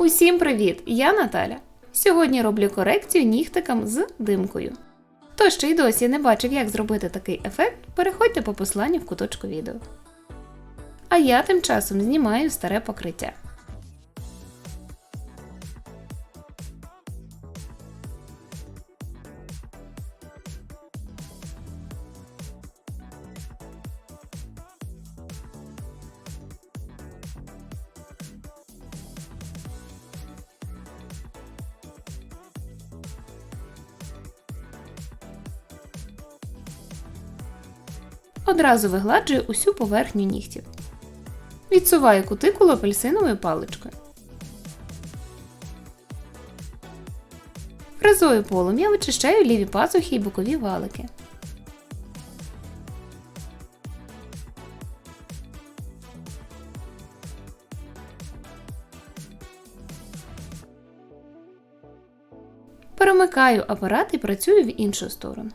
Усім привіт! Я Наталя. Сьогодні роблю корекцію нігтикам з димкою. Хто ще й досі не бачив, як зробити такий ефект, переходьте по посланню в куточку відео. А я тим часом знімаю старе покриття. Одразу вигладжую усю поверхню нігтів. Відсуваю кутикулу апельсиновою паличкою. Фрезою полум'я вичищаю ліві пазухи і бокові валики. Перемикаю апарат і працюю в іншу сторону.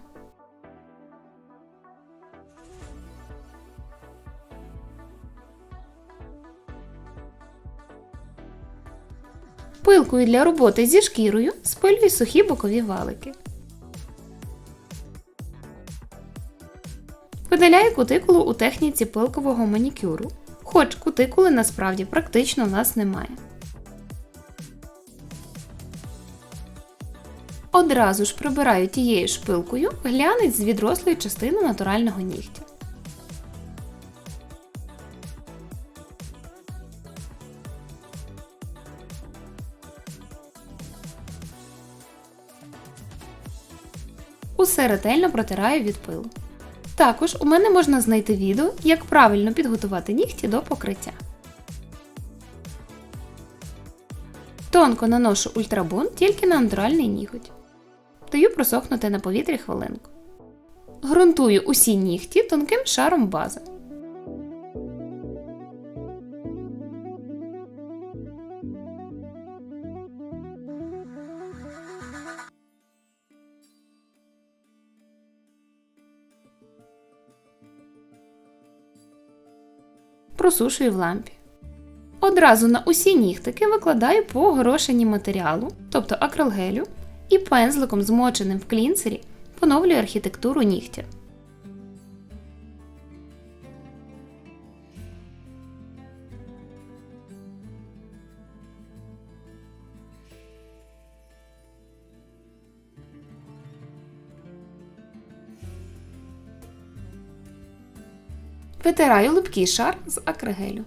Пилкою для роботи зі шкірою спилюю сухі бокові валики. Видаляю кутикулу у техніці пилкового манікюру, хоч кутикули насправді практично в нас немає. Одразу ж прибираю тією ж пилкою глянець з відрослої частини натурального нігтя. Усе ретельно протираю від пилу. Також у мене можна знайти відео, як правильно підготувати нігті до покриття. Тонко наношу ультрабон тільки на натуральний ніготь. Даю просохнути на повітрі хвилинку. Грунтую усі нігті тонким шаром бази. Просушую в лампі. Одразу на усі нігтики викладаю по горошині матеріалу, тобто акрилгелю, і пензликом, змоченим в клінцері, поновлюю архітектуру нігтя. Витираю липкий шар з акригелю.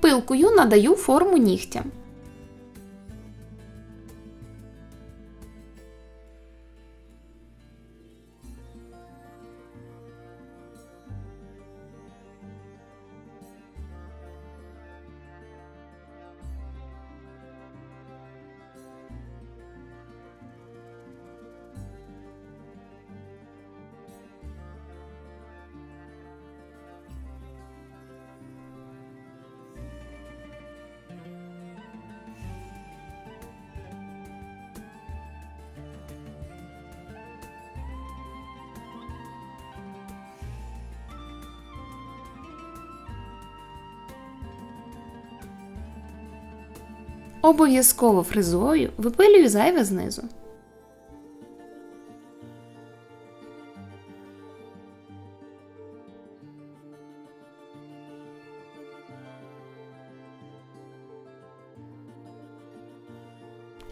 Пилкою надаю форму нігтям. Обов'язково фрезою випилюю зайве знизу.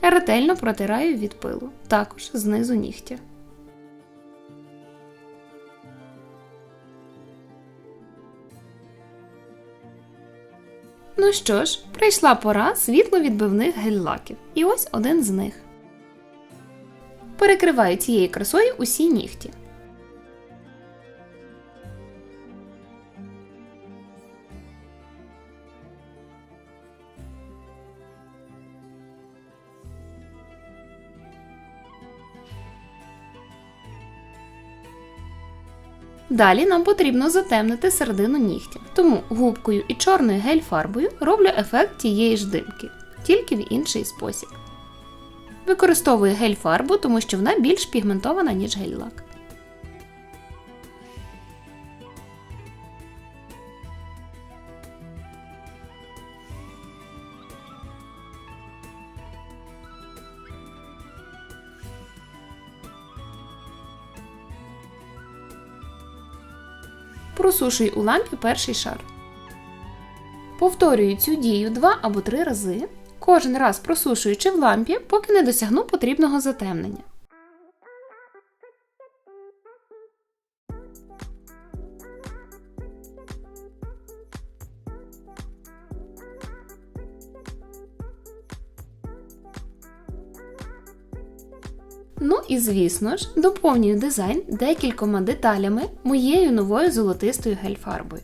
Ретельно протираю від пилу, також знизу нігтя. Ну що ж, прийшла пора світловідбивних гель-лаків. І ось один з них. Перекриваю цією красою усі нігті. Далі нам потрібно затемнити середину нігтя, тому губкою і чорною гель-фарбою роблю ефект тієї ж димки, тільки в інший спосіб. Використовую гель-фарбу, тому що вона більш пігментована, ніж гель-лак. Просушуй у лампі перший шар. Повторюю цю дію два або три рази, кожен раз просушуючи в лампі, поки не досягну потрібного затемнення. Ну і звісно ж, доповнюю дизайн декількома деталями моєю новою золотистою гель-фарбою.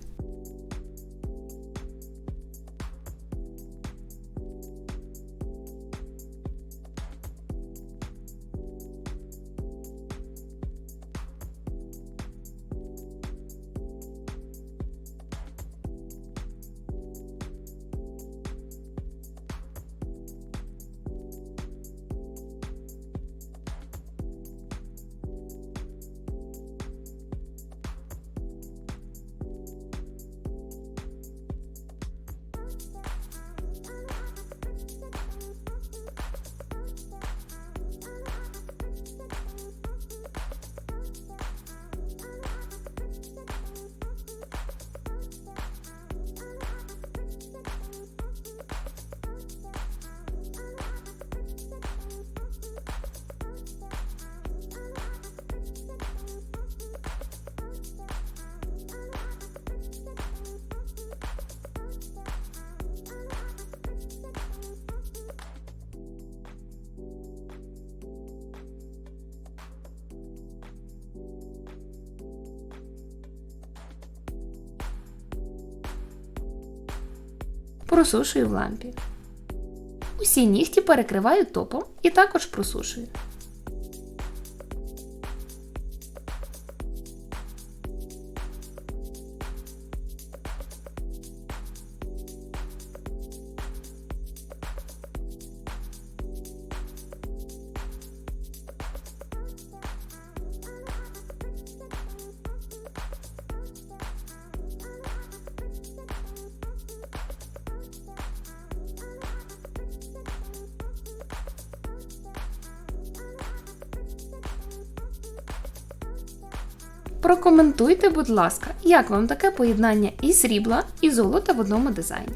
Просушую в лампі. Усі нігті перекриваю топом і також просушую. Прокоментуйте, будь ласка, як вам таке поєднання і срібла, і золота в одному дизайні.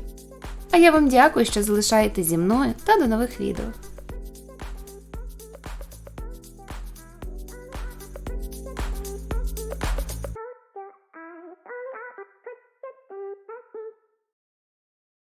А я вам дякую, що залишаєте зі мною та до нових відео.